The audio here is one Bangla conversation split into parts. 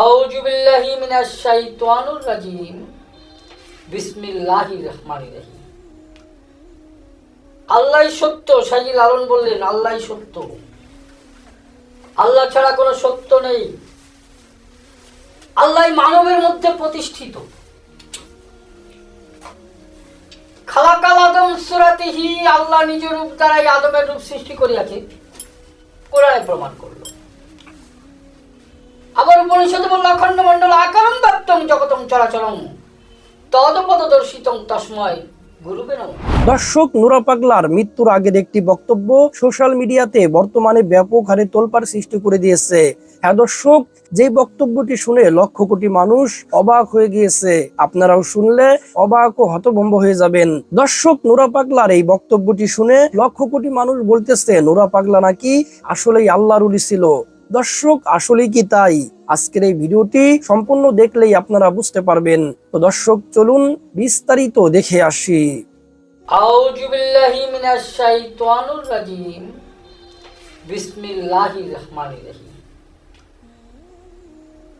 আউযু বিল্লাহি মিনাশ শাইতানির রাজিম। বিসমিল্লাহির রহমানির রহিম আল্লাহই সত্য সাজি লালন বললেন, আল্লাহই সত্য। আল্লাহ ছাড়া কোনো সত্য নেই। আল্লাহ মানবের মধ্যে প্রতিষ্ঠিত। খালাকাল আদম সুরাতিহি, আল্লাহ নিজ রূপ দ্বারাই আদমের রূপ সৃষ্টি করিয়াছে। কোরআনে প্রমাণ করল। আবার উপনিষদে বলল অখণ্ড মণ্ডল আকারম ব্যক্তম জগতম চরাচরম তদপদর্শিতং তস্ময় দর্শক, নুরা পাগলার মৃত্যুর আগের একটি বক্তব্য সোশ্যাল মিডিয়াতে বর্তমানে ব্যাপক হারে তোলপাড় সৃষ্টি করে দিয়েছে। হ্যাঁ দর্শক যে বক্তব্যটি শুনে লক্ষ কোটি মানুষ অবাক হয়ে গিয়েছে, আপনারাও শুনলে অবাক ও হতভম্ব হয়ে যাবেন। দর্শক, নুরা পাগলার এই বক্তব্যটি শুনে লক্ষ কোটি মানুষ বলতেছে, নুরা পাগলা নাকি আসলেই আল্লাহর উলি ছিল। দর্শক, আসলেই কি তাই? আজকের এই ভিডিওটি সম্পূর্ণ দেখলেই আপনারা বুঝতে পারবেন। তো দর্শক, চলুন বিস্তারিত দেখে আসি।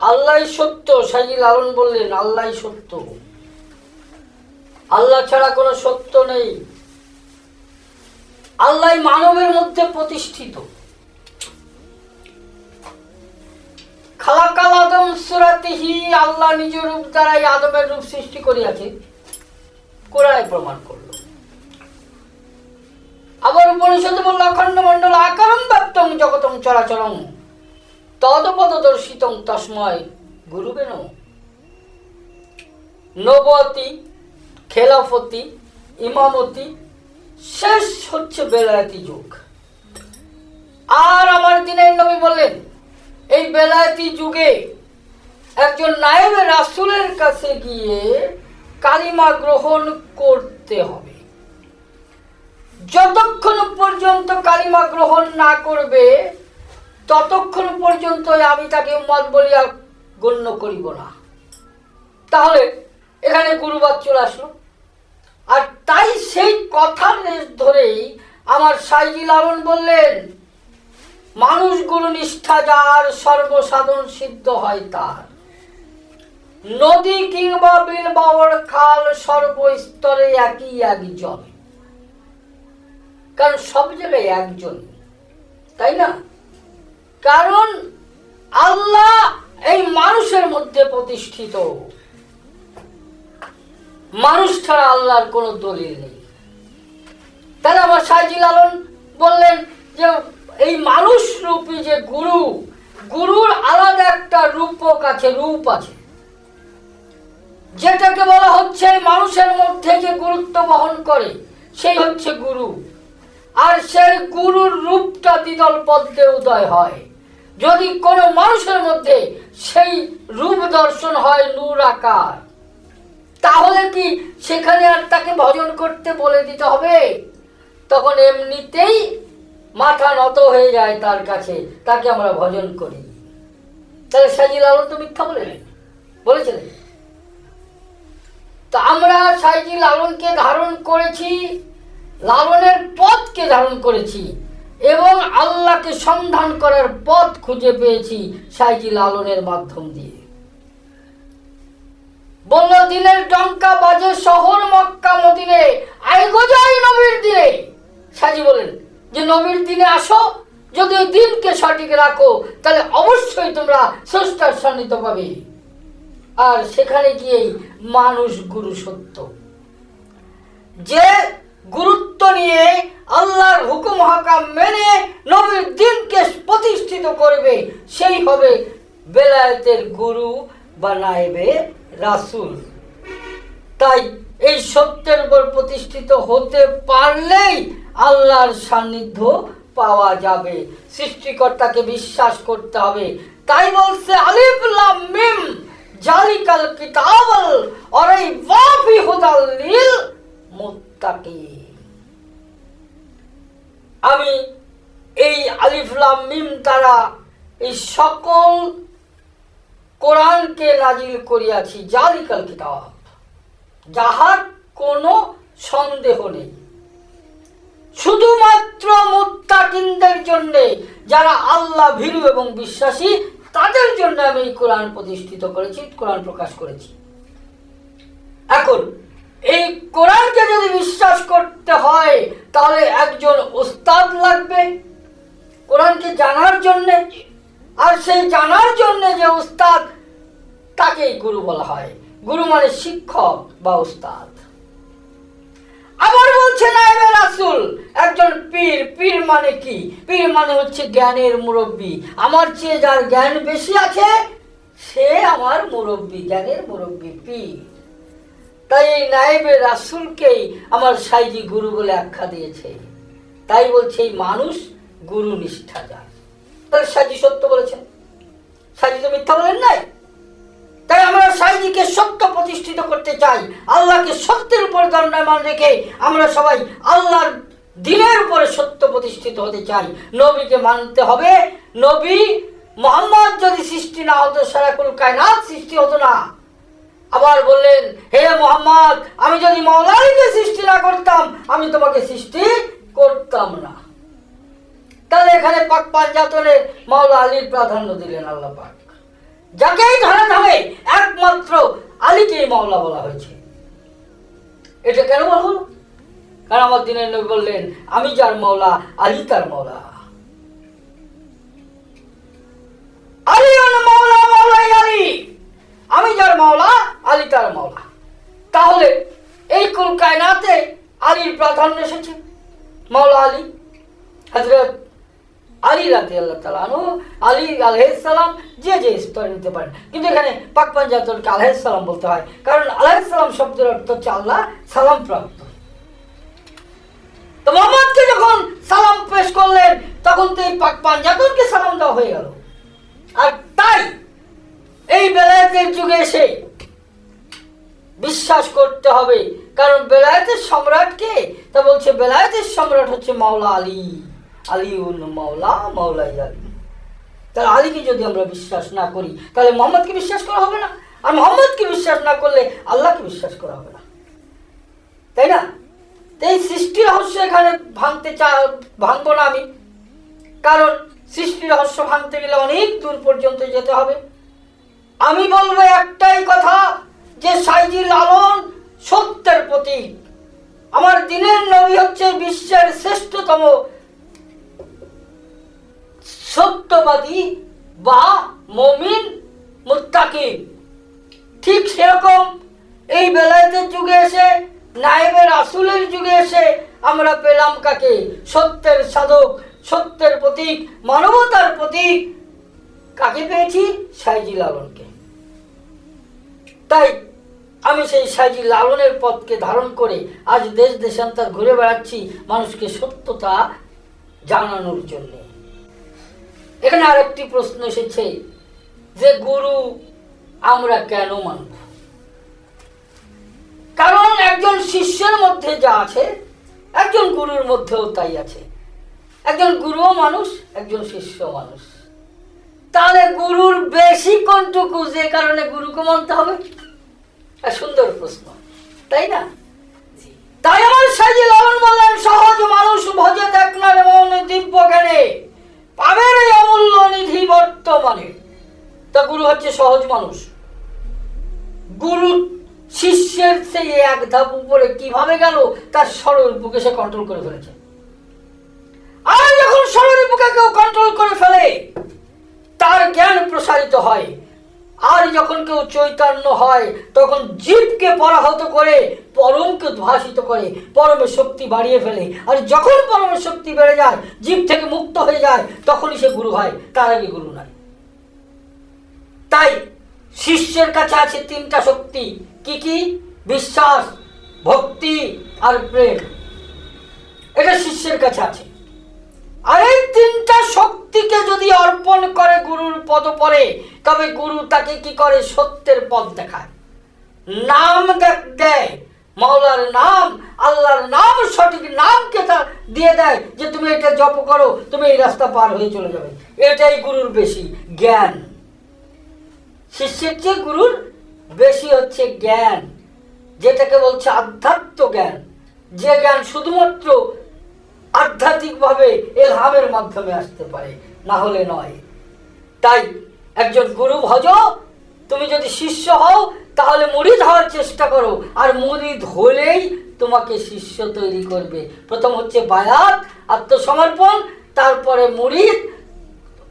আল্লাহই সত্য সাজি লালন বললেন আল্লাহই সত্য। আল্লাহ ছাড়া কোনো সত্য নেই। আল্লাহ মানবের মধ্যে প্রতিষ্ঠিত। খালাকাল আদম সুরাতিহি আল্লাহ নিজ রূপ দ্বারাই আদমের রূপ সৃষ্টি করিয়াছে। কোরআনে প্রমাণ করল। আবার উপনিষদে বলল, অখণ্ড মণ্ডল আকারম ব্যক্তম জগতম চরাচরম তদপদর্শিতং তস্ময় গুরুবে নবতি খেলাফতি ইমামতি, শেষ হচ্ছে বেলায়েতি যুগ। আর আমার দিনের নবী বললেন এই বেলায়েতি যুগে একজন নায়েবে রাসুলের কাছে গিয়ে কালিমা গ্রহণ করতে হবে। যতক্ষণ পর্যন্ত কালিমা গ্রহণ না করবে, ততক্ষণ পর্যন্ত আমি তাকে মত বলিয়া গণ্য করিব না। তাহলে এখানে গুরুবাদ চলে আসলো। আর তাই সেই কথার ধরেই আমার সাইজি লালন বললেন মানুষ গুরু নিষ্ঠা যার, সর্বসাধন সিদ্ধ হয় তার। নদী কিংবা বিল বাবর খাল সর্বস্তরে একই একজন। কারণ সব জায়গায় একজন। তাই না? কারণ আল্লাহ এই মানুষের মধ্যে প্রতিষ্ঠিত। মানুষ ছাড়া আল্লাহর কোনো দলিল নেই। তাহলে আমার সাইজি লালন বললেন যে এই মানুষ রূপী যে গুরু, গুরুর আলাদা একটা রূপক আছে, রূপ আছে। যেটাকে বলা হচ্ছে মানুষের মধ্যে যে গুরুত্ব বহন করে, সেই হচ্ছে গুরু। আর সেই গুরুর রূপটা দ্বিদল পদ্মে উদয় হয়। যদি কোনো মানুষের মধ্যে সেই রূপ দর্শন হয় নূর আকার, তাহলে কি সেখানে আর তাকে ভজন করতে বলে দিতে হবে? তখন এমনিতেই মাথা নত হয়ে যায় তার কাছে, তাকে আমরা ভজন করি। তাহলে সাজি লালন তো মিথ্যা বলেন বলেছিলেন তা আমরা সাইজি লালনকে ধারণ করেছি, লালনের পথকে ধারণ করেছি, এবং আল্লাহকে সন্ধান করার পথ খুঁজে পেয়েছি সাইজি লালনের মাধ্যম দিয়ে। বলল দিনের ডঙ্কা বাজে শহর মক্কা মদিনে আইগো যাই নবীর দিনে, সাজি বলেন যে নবীর দিনে আসো, যদি ওই দিনকে সঠিক রাখো, তাহলে অবশ্যই তোমরা স্রষ্টার সান্নিধ্য পাবে। আর সেখানে গিয়েই মানুষ গুরু সত্য। যে গুরুত্ব নিয়ে আল্লাহর হুকুম হাকাম মেনে নবীর দিনকে প্রতিষ্ঠিত করবে, সেই হবে বেলায়েতের গুরু বা রাসূল। তাই এই সত্যের উপর প্রতিষ্ঠিত হতে পারলেই আল্লাহর সান্নিধ্য পাওয়া যাবে। সৃষ্টিকর্তাকে বিশ্বাস করতে হবে। তাই বলছে, আলিফ মিম, জালিকাল কিতাবল অরাই ওয়াফি হুদাল লিল মুত্তাকিন। আমি এই আলিফ লাম মিম তারা এই সকল কোরআনকে নাজিল করিয়াছি, জালিকাল কিতাব। যাহার কোনো সন্দেহ নেই। শুধুমাত্র মুত্তাকিনদের জন্য যারা আল্লাহ ভীরু এবং বিশ্বাসী, তাদের জন্য আমি এই কোরআন প্রতিষ্ঠিত করেছি, কোরআন প্রকাশ করেছি। এখন, এই কোরআনকে যদি বিশ্বাস করতে হয়, তাহলে একজন ওস্তাদ লাগবে কোরআনকে জানার জন্যে। আর সেই জানার জন্যে যে উস্তাদ তাকেই গুরু বলা হয়। গুরু মানে শিক্ষক বা উস্তাদ। আবার বলছে নাইবে রাসুল, একজন পীর। পীর মানে কি? পীর মানে হচ্ছে জ্ঞানের মুরব্বী। আমার চেয়ে যার জ্ঞান বেশি আছে, সে আমার মুরব্বী, জ্ঞানের মুরব্বী পীর। তাই এই নায়েবে রাসুলকেই আমার সাইজি গুরু বলে আখ্যা দিয়েছে। তাই বলছে, এই মানুষ গুরু নিষ্ঠা যার। তাহলে সাইজি সত্য বলেছেন সাইজি তো মিথ্যা বলেন নাই। তাই আমরা সাইজিকে সত্য প্রতিষ্ঠিত করতে চাই। আল্লাহকে সত্যের উপর দণ্ডায়মান রেখে আমরা সবাই আল্লাহর দিনের উপরে সত্য প্রতিষ্ঠিত হতে চাই। নবীকে মানতে হবে। নবী মোহাম্মদ যদি সৃষ্টি না হতো সারাকুল কায়নাত সৃষ্টি হতো না। আবার বললেন, হে মোহাম্মদ, আমি যদি মৌলাইকে সৃষ্টি না করতাম, আমি তোমাকে সৃষ্টি করতাম না। তাহলে এখানে পাক পাঞ্জাতনের মাওলা আলীর প্রাধান্য দিলেন আল্লাহ পাক। যাকেই ধরে ধরে, একমাত্র আলীকেই মাওলা বলা হয়েছে। এটা কেন বলা হলো? কারণ আমার দিনের নবী বললেন, আমি যার মাওলা, আলী তার মাওলা। আলী মাওলা, মাওলাই আলী। আমি যার মাওলা, আলী তার মাওলা। তাহলে এই কুল কায়নাতে আলীর প্রাধান্য এসেছে, মাওলা আলী। হজরত আলী রাতে আল্লাহ তালানো আলী আলহাম যে যে স্তরে নিতে পারেন। কিন্তু এখানে পাক পাঞ্জাতনকে আলহাম বলতে হয়। কারণ আলহাম শব্দের অর্থ হচ্ছে আল্লাহ সালাম প্রাপ্ত। তো মোহাম্মদকে যখন সালাম পেশ করলেন, তখন তো এই পাক পাঞ্জাতনকে সালাম দেওয়া হয়ে গেল। আর তাই এই বেলায়েতের যুগে এসে বিশ্বাস করতে হবে। কারণ বেলায়েতের সম্রাট কে তা বলছে, বেলায়েতের সম্রাট হচ্ছে মাওলা আলী। আলিউল মাওলা মাওলাই আলী তাহলে আলীকে যদি আমরা বিশ্বাস না করি, তাহলে মোহাম্মদকে বিশ্বাস করা হবে না। আর মোহাম্মদকে বিশ্বাস না করলে আল্লাহকে বিশ্বাস করা হবে না। তাই না? এই সৃষ্টি রহস্য এখানে ভাঙতে চা, ভাঙবো না আমি। কারণ সৃষ্টি রহস্য ভাঙতে গেলে অনেক দূর পর্যন্ত যেতে হবে। আমি বলব একটাই কথা, যে সাইজি লালন সত্যের প্রতীক। আমার দিনের নবী হচ্ছে বিশ্বের শ্রেষ্ঠতম সত্যবাদী বা মমিন মুত্তাকি। ঠিক সেরকম এই বেলায়েতের যুগে এসে, নায়েবের আসুলের যুগে এসে আমরা পেলাম কাকে? সত্যের সাধক, সত্যের প্রতীক, মানবতার প্রতীক। কাকে পেয়েছি? সাইজি লালনকে তাই আমি সেই সাইজি লালনের পথকে ধারণ করে আজ দেশ দেশান্তর ঘুরে বেড়াচ্ছি মানুষকে সত্যতা জানানোর জন্য। এখানে আরেকটি প্রশ্ন এসেছে যে গুরু আমরা কেন মানব? কারণ একজন শিষ্যের মধ্যে যা আছে একজন গুরুর মধ্যেও তাই আছে। একজন গুরুও মানুষ একজন শিষ্য মানুষ। তাহলে গুরুর বেশি কোনটুকু যে কারণে গুরুকে মানতে হবে? সুন্দর প্রশ্ন তাই না? তাই আমার সাজি লালন বললেন সহজ মানুষ ভজে দেখ না এমন দিব্য জ্ঞানে বর্তমানে তা গুরু হচ্ছে সহজ মানুষ। গুরু শিষ্যের সেই এক ধাপ উপরে কীভাবে গেল, তার সরল বুকে সে কন্ট্রোল করে ফেলেছে। আর যখন সরল বুকে কেউ কন্ট্রোল করে ফেলে, তার জ্ঞান প্রসারিত হয়। আর যখন কেউ চৈতন্য হয়, তখন জীবকে পরাহত করে, পরমকে উদ্ভাসিত করে, পরমের শক্তি বাড়িয়ে ফেলে। আর যখন পরমের শক্তি বেড়ে যায়, জীব থেকে মুক্ত হয়ে যায়, তখনই সে গুরু হয়। তার আগে গুরু নয় তাই শিষ্যের কাছে আছে তিনটা শক্তি। কি কি? বিশ্বাস, ভক্তি আর প্রেম। এটা শিষ্যের কাছে আছে। আর এই তিনটা শক্তিকে যদি অর্পণ করে গুরুর পদ পরে, তবে গুরু তাকে কি করে? সত্যের পথ দেখায়। নাম দেয়। মাওলার নাম, আল্লাহর নাম, সঠিক নামকে তার দিয়ে দেয় যে তুমি এটা জপ করো, তুমি এই রাস্তা পার হয়ে চলে যাবে। এটাই গুরুর বেশি জ্ঞান। শিষ্যের চেয়ে গুরুর বেশি হচ্ছে জ্ঞান, যেটাকে বলছে আধ্যাত্ম জ্ঞান। যে জ্ঞান শুধুমাত্র আধ্যাত্মিকভাবে এলহামের মাধ্যমে আসতে পারে, না হলে নয়। তাই একজন গুরু ভজ, তুমি যদি শিষ্য হও, তাহলে মুড়িদ হওয়ার চেষ্টা করো, আর মুড়িদ হলেই তোমাকে শিষ্য তৈরি করবে। প্রথম হচ্ছে বায়াত, আত্মসমর্পণ, তারপরে মুড়িদ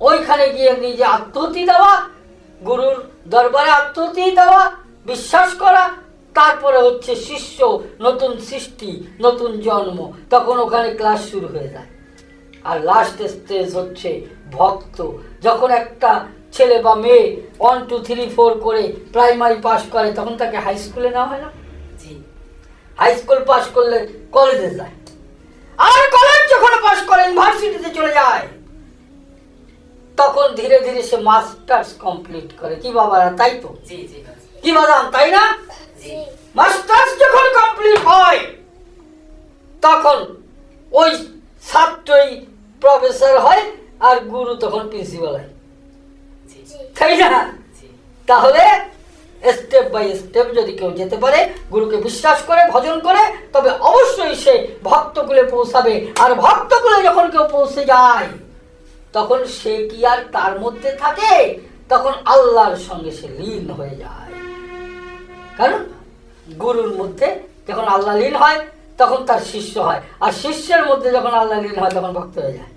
ওইখানে গিয়ে নিজে আত্মহতি দেওয়া গুরুর দরবারে আত্মতি দেওয়া বিশ্বাস করা তারপরে হচ্ছে শিষ্য নতুন সৃষ্টি নতুন জন্ম তখন ওখানে ক্লাস শুরু হয়ে যায়। আর লাস্ট স্টেজ হচ্ছে ভক্ত। যখন একটা ছেলে বা মেয়ে ওয়ান টু থ্রি ফোর করে প্রাইমারি পাস করে তখন তাকে হাই স্কুলে নেওয়া হয় না? জি। হাই স্কুল পাস করলে কলেজে যায়। আর কলেজ যখন পাস করে ইউনিভার্সিটিতে চলে যায়। তখন ধীরে ধীরে সে মাস্টার্স কমপ্লিট করে। কি বাবারা তাই তো। কি বাদাম তাই না? মাস্টার্স যখন কমপ্লিট হয় তখন ওই ছাত্রই প্রফেসর হয় আর গুরু তখন প্রিন্সিপাল হয়। তাই না? তাহলে স্টেপ বাই স্টেপ যদি কেউ যেতে পারে গুরুকে বিশ্বাস করে ভজন করে তবে অবশ্যই সে ভক্তকুলে পৌঁছাবে। আর ভক্তকুলে যখন কেউ পৌঁছে যায় তখন সে কি আর তার মধ্যে থাকে? তখন আল্লাহর সঙ্গে সে লীন হয়ে যায়। কারণ গুরুর মধ্যে যখন আল্লাহ লীন হয়, তখন তার শিষ্য হয়। আর শিষ্যের মধ্যে যখন আল্লাহ লীন হয়, তখন ভক্ত হয়ে যায়।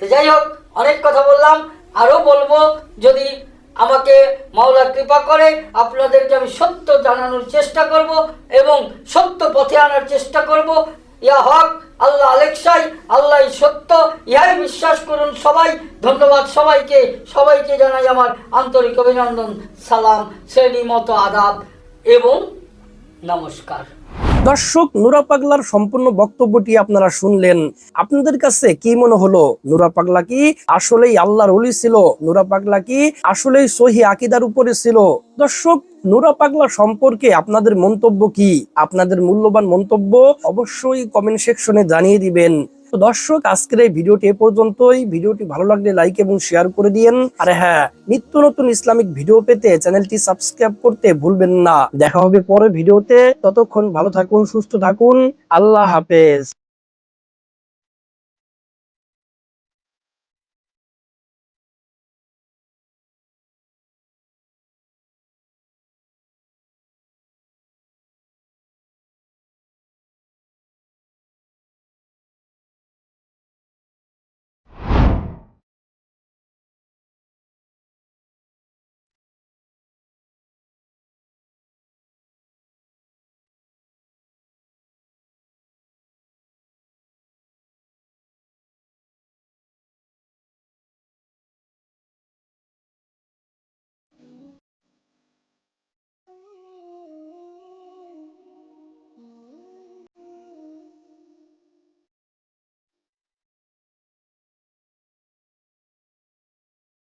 তো যাই হোক, অনেক কথা বললাম। আরও বলব, যদি আমাকে মাওলা কৃপা করে, আপনাদেরকে আমি সত্য জানানোর চেষ্টা করব এবং সত্য পথে আনার চেষ্টা করব। ইয়া হক আল্লাহ আলেকসাই আল্লাহ সত্য, ইহাই বিশ্বাস করুন সবাই। ধন্যবাদ সবাইকে। সবাইকে জানাই আমার আন্তরিক অভিনন্দন, সালাম, শ্রেণি, মতো, আদাব এবং নমস্কার। দর্শক, নুরা পাগলার সম্পূর্ণ বক্তব্যটি আপনারা শুনলেন। আপনাদের কাছে কি মনে হলো? নুরা পাগলা কি? আসলেই আল্লাহর অলি ছিল? নুরা পাগলা কি? আসলেই সহি আকিদার উপরে ছিল? দর্শক নুরা পাগলা সম্পর্কে আপনাদের মন্তব্য কি? আপনাদের মূল্যবান মন্তব্য অবশ্যই কমেন্ট সেকশনে জানিয়ে দিবেন। তো দর্শক, আজকের এই ভিডিওটি এ পর্যন্তই। ভিডিওটি ভালো লাগলে লাইক এবং শেয়ার করে দিয়েন। আর হ্যাঁ নিত্য নতুন ইসলামিক ভিডিও পেতে চ্যানেলটি সাবস্ক্রাইব করতে ভুলবেন না। দেখা হবে পরে ভিডিওতে। ততক্ষণ ভালো থাকুন, সুস্থ থাকুন। আল্লাহ হাফেজ।